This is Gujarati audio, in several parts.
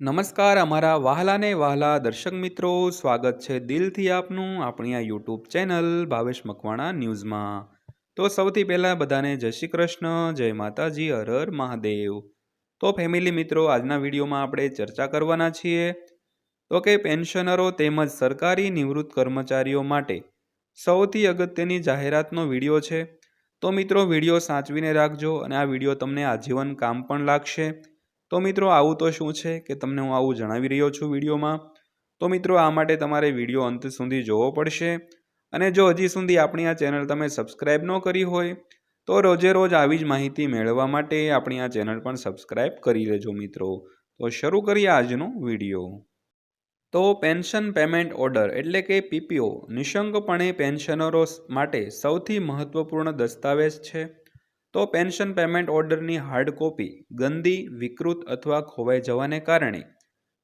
નમસ્કાર, અમારા વહાલાને વહાલા દર્શક મિત્રો. સ્વાગત છે દિલથી આપનું આપણી આ યુટ્યુબ ચેનલ ભાવેશ મકવાણા ન્યૂઝમાં. તો સૌથી પહેલાં બધાને જય શ્રી કૃષ્ણ, જય માતાજી, હર હર મહાદેવ. તો ફેમિલી મિત્રો, આજના વિડીયોમાં આપણે ચર્ચા કરવાના છીએ. તો કે પેન્શનરો તેમજ સરકારી નિવૃત્ત કર્મચારીઓ માટે સૌથી અગત્યની જાહેરાતનો વીડિયો છે. તો મિત્રો, વીડિયો સાચવીને રાખજો અને આ વીડિયો તમને આજીવન કામ પણ લાગશે. તો મિત્રો આવું તો શું છે કે તમને હું આવું જણાવી રહ્યો છું વિડીયોમાં? તો મિત્રો આ માટે તમારે વીડિયો અંત સુધી જોવો પડશે અને જો હજી સુધી આપણી આ ચેનલ તમે સબસ્ક્રાઈબ ન કરી હોય, તો રોજે રોજ આવી જ માહિતી મેળવવા માટે આપણી આ ચેનલ પણ સબસ્ક્રાઈબ કરી લેજો મિત્રો. તો શરૂ કરીએ આજનો વીડિયો. તો પેન્શન પેમેન્ટ ઓર્ડર એટલે કે પીપીઓ નિશંકપણે પેન્શનરો માટે સૌથી મહત્વપૂર્ણ દસ્તાવેજ છે. તો પેન્શન પેમેન્ટ ઓર્ડરની હાર્ડ કોપી ગંદી, વિકૃત અથવા ખોવાઈ જવાને કારણે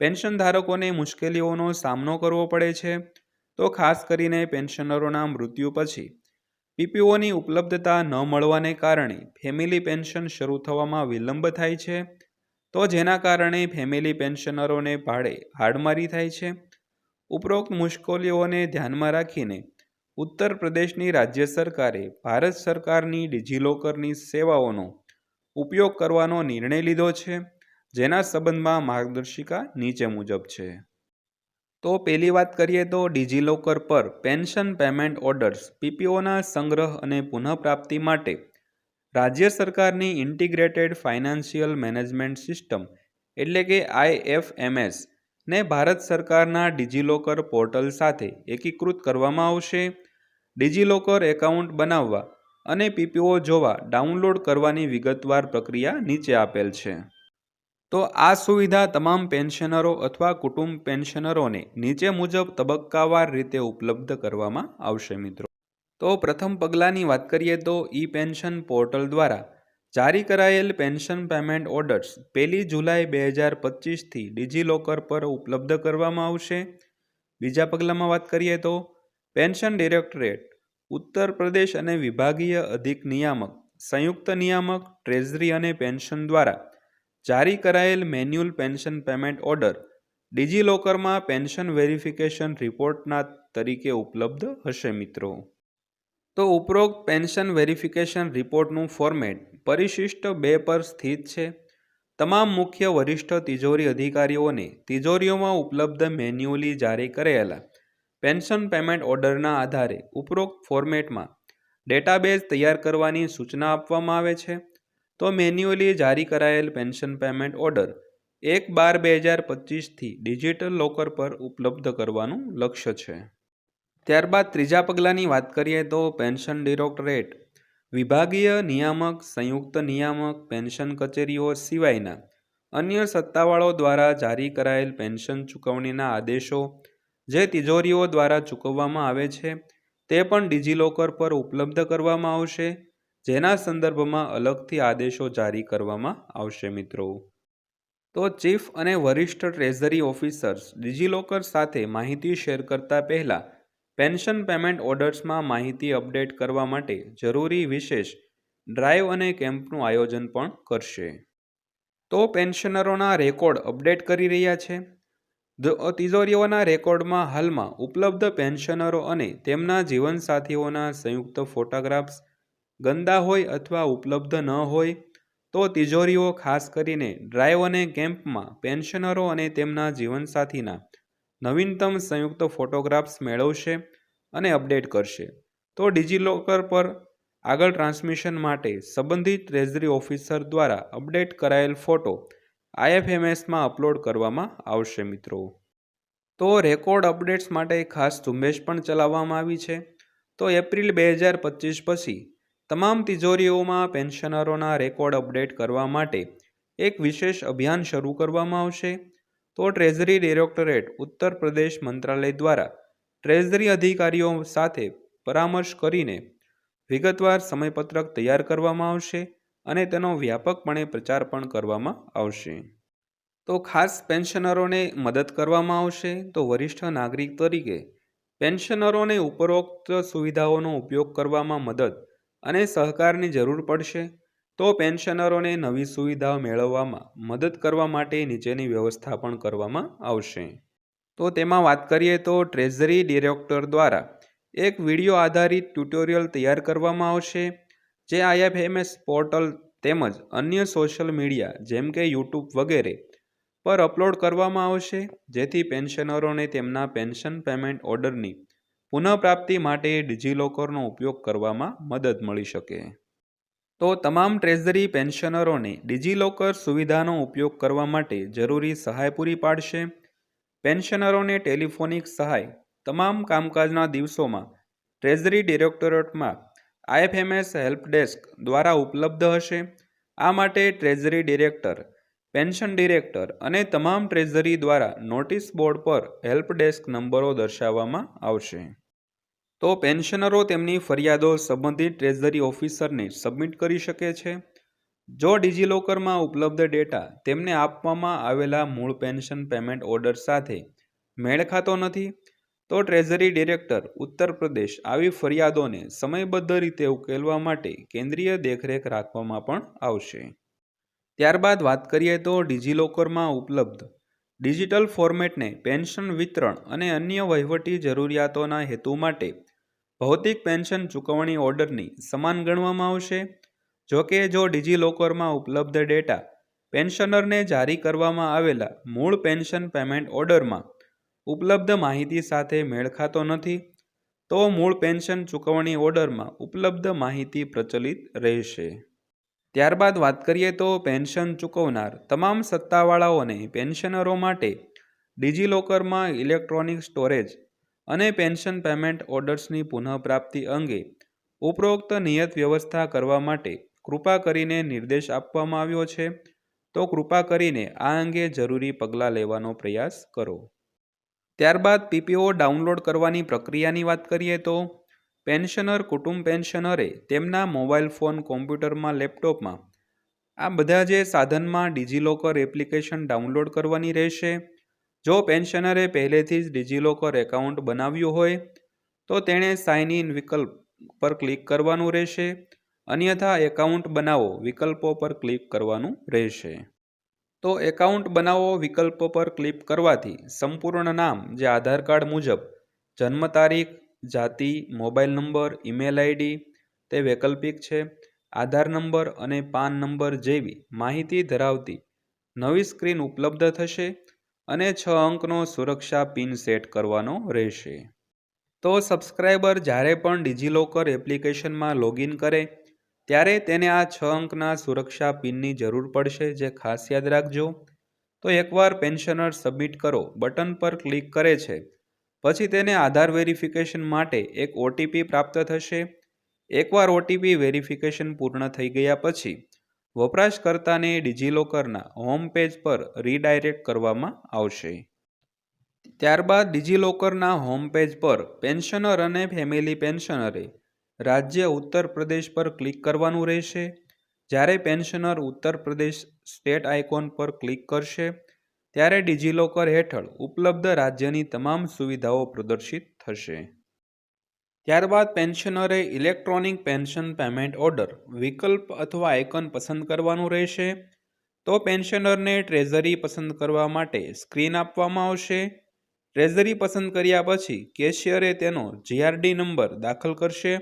પેન્શન ધારકોને મુશ્કેલીઓનો સામનો કરવો પડે છે. તો ખાસ કરીને પેન્શનરોના મૃત્યુ પછી પીપીઓની ઉપલબ્ધતા ન મળવાને કારણે ફેમિલી પેન્શન શરૂ થવામાં વિલંબ થાય છે. તો જેના કારણે ફેમિલી પેન્શનરોને ભાડે હાડમારી થાય છે. ઉપરોક્ત મુશ્કેલીઓને ધ્યાનમાં રાખીને ઉત્તર પ્રદેશની રાજ્ય સરકારે ભારત સરકારની ડિજિલોકરની સેવાઓનો ઉપયોગ કરવાનો નિર્ણય લીધો છે, જેના સંબંધમાં માર્ગદર્શિકા નીચે મુજબ છે. તો પહેલી વાત કરીએ તો ડિજિલોકર પર પેન્શન પેમેન્ટ ઓર્ડર્સ, પીપીઓના સંગ્રહ અને પુનઃપ્રાપ્તિ માટે રાજ્ય સરકારની ઇન્ટિગ્રેટેડ ફાઇનાન્શિયલ મેનેજમેન્ટ સિસ્ટમ, એટલે કે આઈએફએમએસ ને ભારત સરકારના ડિજિલોકર પોર્ટલ સાથે એકીકૃત કરવામાં આવશે. ડિજિલોકર એકાઉન્ટ બનાવવા અને પીપીઓ જોવા ડાઉનલોડ કરવાની વિગતવાર પ્રક્રિયા નીચે આપેલ છે. તો આ સુવિધા તમામ પેન્શનરો અથવા કુટુંબ પેન્શનરોને નીચે મુજબ તબક્કાવાર રીતે ઉપલબ્ધ કરવામાં આવશે મિત્રો. તો પ્રથમ પગલાંની વાત કરીએ તો ઈ પેન્શન પોર્ટલ દ્વારા જારી કરાયેલ પેન્શન પેમેન્ટ ઓર્ડર્સ પહેલી જુલાઈ બે હજાર પચીસથી ડિજિલોકર પર ઉપલબ્ધ કરવામાં આવશે. બીજા પગલામાં વાત કરીએ તો પેન્શન ડિરેક્ટરેટ, ઉત્તર પ્રદેશ અને વિભાગીય અધિક નિયામક, સંયુક્ત નિયામક, ટ્રેઝરી અને પેન્શન દ્વારા જારી કરાયેલ મેન્યુઅલ પેન્શન પેમેન્ટ ઓર્ડર ડિજિલોકરમાં પેન્શન વેરિફિકેશન રિપોર્ટના તરીકે ઉપલબ્ધ હશે મિત્રો. તો ઉપરોક્ત પેન્શન વેરિફિકેશન રિપોર્ટનું ફોર્મેટ પરિશિષ્ટ બે પર સ્થિત છે. તમામ મુખ્ય વરિષ્ઠ તિજોરી અધિકારીઓને તિજોરીઓમાં ઉપલબ્ધ મેન્યુઅલી જારી કરેલા પેન્શન પેમેન્ટ ઓર્ડરના આધારે ઉપરોક્ત ફોર્મેટમાં ડેટાબેઝ તૈયાર કરવાની સૂચના આપવામાં આવે છે. તો મેન્યુઅલી જારી કરાયેલ પેન્શન પેમેન્ટ ઓર્ડર એક બાર બે હજાર પચીસથી ડિજિટલ લોકર પર ઉપલબ્ધ કરવાનું લક્ષ્ય છે. ત્યારબાદ ત્રીજા પગલાંની વાત કરીએ તો પેન્શન ડિરેક્ટરેટ, વિભાગીય નિયામક, સંયુક્ત નિયામક, પેન્શન કચેરીઓ સિવાયના અન્ય સત્તાવાળો દ્વારા જારી કરાયેલ પેન્શન ચૂકવણીના આદેશો જે તિજોરીઓ દ્વારા ચૂકવવામાં આવે છે, તે પણ ડિજિલોકર પર ઉપલબ્ધ કરવામાં આવશે, જેના સંદર્ભમાં અલગથી આદેશો જારી કરવામાં આવશે મિત્રો. તો ચીફ અને વરિષ્ઠ ટ્રેઝરી ઓફિસર્સ ડિજિલોકર સાથે માહિતી શેર કરતા પહેલાં, પેન્શન પેમેન્ટ ઓર્ડર્સમાં માહિતી અપડેટ કરવા માટે જરૂરી વિશેષ ડ્રાઈવ અને કેમ્પનું આયોજન પણ કરશે. તો પેન્શનરોના રેકોર્ડ અપડેટ કરી રહ્યા છે. તિજોરીઓના રેકોર્ડમાં હાલમાં ઉપલબ્ધ પેન્શનરો અને તેમના જીવનસાથીઓના સંયુક્ત ફોટોગ્રાફ્સ ગંદા હોય અથવા ઉપલબ્ધ ન હોય, તો તિજોરીઓ ખાસ કરીને ડ્રાઈવ અને કેમ્પમાં પેન્શનરો અને તેમના જીવનસાથીના નવીનતમ સંયુક્ત ફોટોગ્રાફ્સ મેળવશે અને અપડેટ કરશે. તો ડિજિલોકર પર આગળ ટ્રાન્સમિશન માટે સંબંધિત ટ્રેઝરી ઓફિસર દ્વારા અપડેટ કરાયેલ ફોટો આઈએફએમએસમાં અપલોડ કરવામાં આવશે મિત્રો. તો રેકોર્ડ અપડેટ્સ માટે ખાસ ઝુંબેશ પણ ચલાવવામાં આવી છે. તો એપ્રિલ બે હજાર પચીસ પછી તમામ તિજોરીઓમાં પેન્શનરોના રેકોર્ડ અપડેટ કરવા માટે એક વિશેષ અભિયાન શરૂ કરવામાં આવશે. તો ટ્રેઝરી ડિરેક્ટરેટ ઉત્તર પ્રદેશ મંત્રાલય દ્વારા ટ્રેઝરી અધિકારીઓ સાથે પરામર્શ કરીને વિગતવાર સમયપત્રક તૈયાર કરવામાં આવશે. અને તેનો વ્યાપકપણે પ્રચાર પણ કરવામાં આવશે. તો ખાસ પેન્શનરોને મદદ કરવામાં આવશે? તો વરિષ્ઠ નાગરિક તરીકે પેન્શનરોને ઉપરોક્ત સુવિધાઓનો ઉપયોગ કરવામાં મદદ અને સહકારની જરૂર પડશે? તો પેન્શનરોને નવી સુવિધાઓ મેળવવામાં મદદ કરવા માટે નીચેની વ્યવસ્થા પણ કરવામાં આવશે. તો તેમાં વાત કરીએ તો ટ્રેઝરી ડિરેક્ટર દ્વારા એક વીડિયો આધારિત ટ્યુટોરિયલ તૈયાર કરવામાં આવશે. જે આઈએફએમએસ પોર્ટલ તેમજ અન્ય સોશિયલ મીડિયા જેમ કે યુટ્યુબ વગેરે પર અપલોડ કરવામાં આવશે, જેથી પેન્શનરોને તેમના પેન્શન પેમેન્ટ ઓર્ડરની પુનઃપ્રાપ્તિ માટે ડિજિલોકરનો ઉપયોગ કરવામાં મદદ મળી શકે. તો તમામ ટ્રેઝરી પેન્શનરોને ડિજિલોકર સુવિધાનો ઉપયોગ કરવા માટે જરૂરી સહાય પૂરી પાડશે. પેન્શનરોને ટેલિફોનિક સહાય તમામ કામકાજના દિવસોમાં ટ્રેઝરી ડિરેક્ટોરેટમાં આઈએફએમએસ હેલ્પ ડેસ્ક દ્વારા ઉપલબ્ધ હશે. આ માટે ટ્રેઝરી ડિરેક્ટર, પેન્શન ડિરેક્ટર અને તમામ ટ્રેઝરી દ્વારા નોટિસ બોર્ડ પર હેલ્પ ડેસ્ક નંબરો દર્શાવવામાં આવશે. તો પેન્શનરો તેમની ફરિયાદો સંબંધિત ટ્રેઝરી ઓફિસરને સબમિટ કરી શકે છે. જો ડિજિલોકરમાં ઉપલબ્ધ ડેટા તેમને આપવામાં આવેલા મૂળ પેન્શન પેમેન્ટ ઓર્ડર સાથે મેળ ખાતો નથી તો ટ્રેઝરી ડિરેક્ટર ઉત્તર પ્રદેશ આવી ફરિયાદોને સમયબદ્ધ રીતે ઉકેલવા માટે કેન્દ્રીય દેખરેખ રાખવામાં પણ આવશે. ત્યારબાદ વાત કરીએ તો ડિજિલોકરમાં ઉપલબ્ધ ડિજિટલ ફોર્મેટને પેન્શન વિતરણ અને અન્ય વહીવટી જરૂરિયાતોના હેતુ માટે ભૌતિક પેન્શન ચૂકવણી ઓર્ડરની સમાન ગણવામાં આવશે. જો કે જો ડિજિલોકરમાં ઉપલબ્ધ ડેટા પેન્શનરને જારી કરવામાં આવેલા મૂળ પેન્શન પેમેન્ટ ઓર્ડરમાં ઉપલબ્ધ માહિતી સાથે મેળ ખાતો નથી, તો મૂળ પેન્શન ચૂકવણી ઓર્ડરમાં ઉપલબ્ધ માહિતી પ્રચલિત રહેશે. ત્યારબાદ વાત કરીએ તો પેન્શન ચૂકવનાર તમામ સત્તાવાળાઓને પેન્શનરો માટે ડિજિલોકરમાં ઇલેક્ટ્રોનિક સ્ટોરેજ અને પેન્શન પેમેન્ટ ઓર્ડર્સની પુનઃપ્રાપ્તિ અંગે ઉપરોક્ત નિયત વ્યવસ્થા કરવા માટે કૃપા કરીને નિર્દેશ આપવામાં આવ્યો છે, તો કૃપા કરીને આ અંગે જરૂરી પગલાં લેવાનો પ્રયાસ કરો. ત્યારબાદ પીપીઓ ડાઉનલોડ કરવાની પ્રક્રિયાની વાત કરીએ તો, પેન્શનર કુટુંબ પેન્શનરે તેમના મોબાઈલ ફોન, કોમ્પ્યુટરમાં, લેપટોપમાં આ બધા જે સાધનમાં ડિજિલોકર એપ્લિકેશન ડાઉનલોડ કરવાની રહેશે. જો પેન્શનરે પહેલેથી જ ડિજિલોકર એકાઉન્ટ બનાવ્યું હોય, તો તેણે સાઇન ઇન વિકલ્પ પર ક્લિક કરવાનું રહેશે. અન્યથા એકાઉન્ટ બનાવો વિકલ્પો પર ક્લિક કરવાનું રહેશે. તો એકાઉન્ટ બનાવો વિકલ્પ પર ક્લિક કરવાથી સંપૂર્ણ નામ જે આધાર કાર્ડ મુજબ, જન્મ તારીખ, જાતિ, મોબાઈલ નંબર, ઈમેલ આઈડી, તે વૈકલ્પિક છે, આધાર નંબર અને પાન નંબર જેવી માહિતી ધરાવતી નવી સ્ક્રીન ઉપલબ્ધ થશે અને છ અંકનો સુરક્ષા પિન સેટ કરવાનો રહેશે. તો સબસ્ક્રાઈબર જ્યારે પણ ડિજિલોકર એપ્લિકેશનમાં લોગિન કરે ત્યારે તેને આ છ અંકના સુરક્ષા પિનની જરૂર પડશે જે ખાસ યાદ રાખજો. તો એકવાર પેન્શનર સબમિટ કરો, બટન પર ક્લિક કરે છે. પછી તેને આધાર વેરિફિકેશન માટે એક ઓટીપી પ્રાપ્ત થશે. એકવાર ઓટીપી વેરિફિકેશન પૂર્ણ થઈ ગયા પછી, વપરાશકર્તાને ડિજિલોકરના હોમ પેજ પર રીડાયરેક્ટ કરવામાં આવશે. ત્યારબાદ ડિજિલોકરના હોમ પેજ પર પેન્શનર અને ફેમિલી પેન્શનરે રાજ્ય ઉત્તર પ્રદેશ પર ક્લિક કરવાનું રહેશે. જ્યારે pensioner Uttar Pradesh state icon પર ક્લિક કરશે, ત્યારે ડિજિલોકર હેઠળ ઉપલબ્ધ રાજ્યની તમામ સુવિધાઓ પ્રદર્શિત થશે. ત્યારબાદ પેન્શનરે ઇલેક્ટ્રોનિક પેન્શન પેમેન્ટ ઓર્ડર, વિકલ્પ અથવા આઇકન પસંદ કરવાનું રહેશે. તો પેન્શનરને ટ્રેઝરી પસંદ કરવા માટે સ્ક્રીન આપવામાં આવશે. ટ્રેઝરી પસંદ કર્યા પછી કેશિયરે તેનો જીઆરડી નંબર દાખલ કરશે.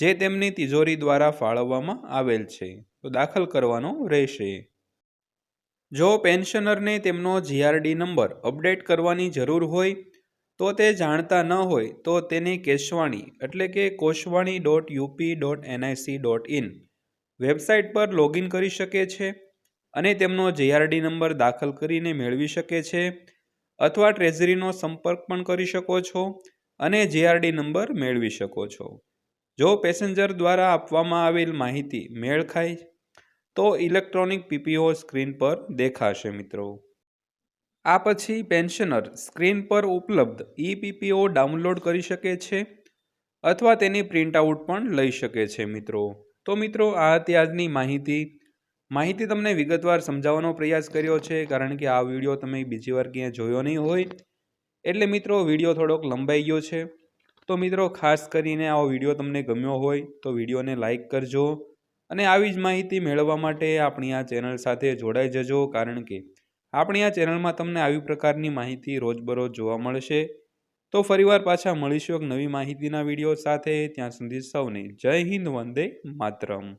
જે તેમની તિજોરી દ્વારા ફાળવવામાં આવેલ છે. તો દાખલ કરવાનો રહેશે. જો પેન્શનરને તેમનો જીઆરડી નંબર અપડેટ કરવાની જરૂર હોય, તો તે જાણતા ન હોય, તો તેને કેશવાણી એટલે કે Koshvani dot UP dot NIC dot in website પર લોગિન કરી શકે છે અને તેમનો જીઆરડી નંબર દાખલ કરીને મેળવી શકે છે અથવા ટ્રેઝરીનો સંપર્ક પણ કરી શકો છો અને જીઆરડી નંબર મેળવી શકો છો. જો પેસેન્જર દ્વારા આપવામાં આવેલ માહિતી મેળ ખાય, તો ઇલેક્ટ્રોનિક પીપીઓ સ્ક્રીન પર દેખાશે મિત્રો. આ પછી પેન્શનર સ્ક્રીન પર ઉપલબ્ધ ઈ ડાઉનલોડ કરી શકે છે અથવા તેની પ્રિન્ટઆઉટ પણ લઈ શકે છે મિત્રો. તો મિત્રો, આ હતી આજની માહિતી. માહિતી તમને વિગતવાર સમજાવવાનો પ્રયાસ કર્યો છે, કારણ કે આ વીડિયો તમે બીજી વાર ક્યાંય જોયો નહીં હોય. એટલે મિત્રો, વીડિયો થોડોક લંબાઈ ગયો છે. તો મિત્રો, ખાસ કરીને આવો વીડિયો તમને ગમ્યો હોય તો વિડીયોને લાઇક કરજો અને આવી જ માહિતી મેળવવા માટે આપણી આ ચેનલ સાથે જોડાઈ જજો. કારણ કે આપણી આ ચેનલમાં તમને આવી પ્રકારની માહિતી રોજબરોજ જોવા મળશે. તો ફરીવાર પાછા મળીશું એક નવી માહિતીના વીડિયો સાથે. ત્યાં સુધી સૌને જય હિન્દ, વંદે માતરમ.